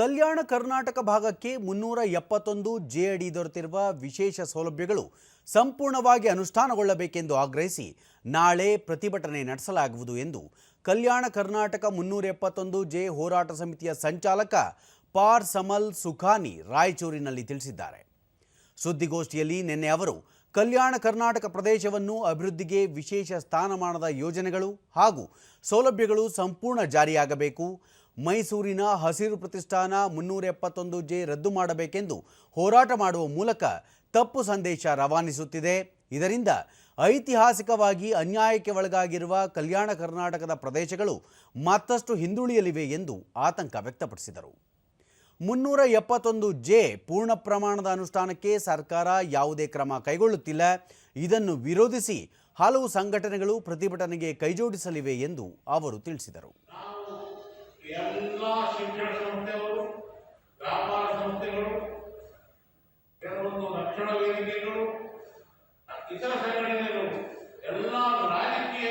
ಕಲ್ಯಾಣ ಕರ್ನಾಟಕ ಭಾಗಕ್ಕೆ ಮುನ್ನೂರ ಎಪ್ಪತ್ತೊಂದು ಜೆ ಅಡಿ ದೊರೆತಿರುವ ವಿಶೇಷ ಸೌಲಭ್ಯಗಳು ಸಂಪೂರ್ಣವಾಗಿ ಅನುಷ್ಠಾನಗೊಳ್ಳಬೇಕೆಂದು ಆಗ್ರಹಿಸಿ ನಾಳೆ ಪ್ರತಿಭಟನೆ ನಡೆಸಲಾಗುವುದು ಎಂದು ಕಲ್ಯಾಣ ಕರ್ನಾಟಕ ಮುನ್ನೂರ ಎಪ್ಪತ್ತೊಂದು ಜೆ ಹೋರಾಟ ಸಮಿತಿಯ ಸಂಚಾಲಕ ಪಾರ್ ಸಮಲ್ ಸುಖಾನಿ ರಾಯಚೂರಿನಲ್ಲಿ ತಿಳಿಸಿದ್ದಾರೆ. ಸುದ್ದಿಗೋಷ್ಠಿಯಲ್ಲಿ ನಿನ್ನೆ ಅವರು ಕಲ್ಯಾಣ ಕರ್ನಾಟಕ ಪ್ರದೇಶವನ್ನು ಅಭಿವೃದ್ಧಿಗೆ ವಿಶೇಷ ಸ್ಥಾನಮಾನದ ಯೋಜನೆಗಳು ಹಾಗೂ ಸೌಲಭ್ಯಗಳು ಸಂಪೂರ್ಣ ಜಾರಿಯಾಗಬೇಕು. ಮೈಸೂರಿನ ಹಸಿರು ಪ್ರತಿಷ್ಠಾನ ಮುನ್ನೂರ ಎಪ್ಪತ್ತೊಂದು ಜೆ ರದ್ದು ಮಾಡಬೇಕೆಂದು ಹೋರಾಟ ಮಾಡುವ ಮೂಲಕ ತಪ್ಪು ಸಂದೇಶ ರವಾನಿಸುತ್ತಿದೆ. ಇದರಿಂದ ಐತಿಹಾಸಿಕವಾಗಿ ಅನ್ಯಾಯಕ್ಕೆ ಒಳಗಾಗಿರುವ ಕಲ್ಯಾಣ ಕರ್ನಾಟಕದ ಪ್ರದೇಶಗಳು ಮತ್ತಷ್ಟು ಹಿಂದುಳಿಯಲಿವೆ ಎಂದು ಆತಂಕ ವ್ಯಕ್ತಪಡಿಸಿದರು. ಮುನ್ನೂರ ಎಪ್ಪತ್ತೊಂದು ಜೆ ಪೂರ್ಣ ಪ್ರಮಾಣದ ಅನುಷ್ಠಾನಕ್ಕೆ ಸರ್ಕಾರ ಯಾವುದೇ ಕ್ರಮ ಕೈಗೊಳ್ಳುತ್ತಿಲ್ಲ. ಇದನ್ನು ವಿರೋಧಿಸಿ ಹಲವು ಸಂಘಟನೆಗಳು ಪ್ರತಿಭಟನೆಗೆ ಕೈಜೋಡಿಸಲಿವೆ ಎಂದು ಅವರು ತಿಳಿಸಿದರು ಎಲ್ಲ ಶಿಕ್ಷಣ ಸಂಸ್ಥೆಗಳು ವ್ಯಾಪಾರ ಸಂಸ್ಥೆಗಳು ರಕ್ಷಣಾ ವೇದಿಕೆಗಳು ಇತರ ಸಂಘಟನೆಗಳು ಎಲ್ಲ ರಾಜಕೀಯ